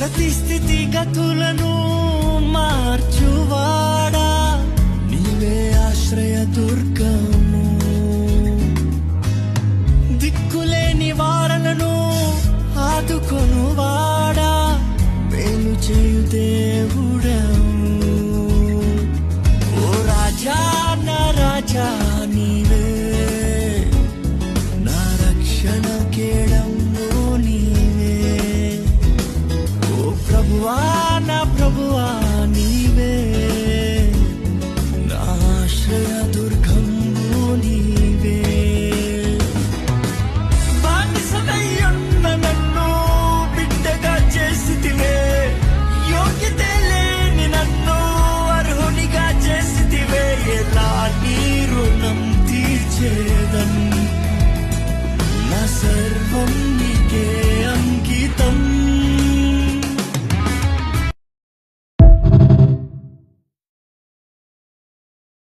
ప్రతిస్థితి గతులను మార్చువాడా? నీవే ఆశ్రయ దుర్గము. దిక్కులే నివారణను ఆదుకొనువాడా? మేలు చేయు దేవుడము ఓ రాజా నా రాజా నీవే. నా రక్షణ కేడము ప్రభువా నా ప్రభువా నీవే. నా ఆశ్రయ దుర్గంబు నీవే. బానిసనయ్యున్న నన్ను బిడ్డగా చేసితివే యోగ్యత లేని నన్ను అర్హునిగా చేసితివే ఎలా నీ రుణం తీర్చేదన్? నా సర్వం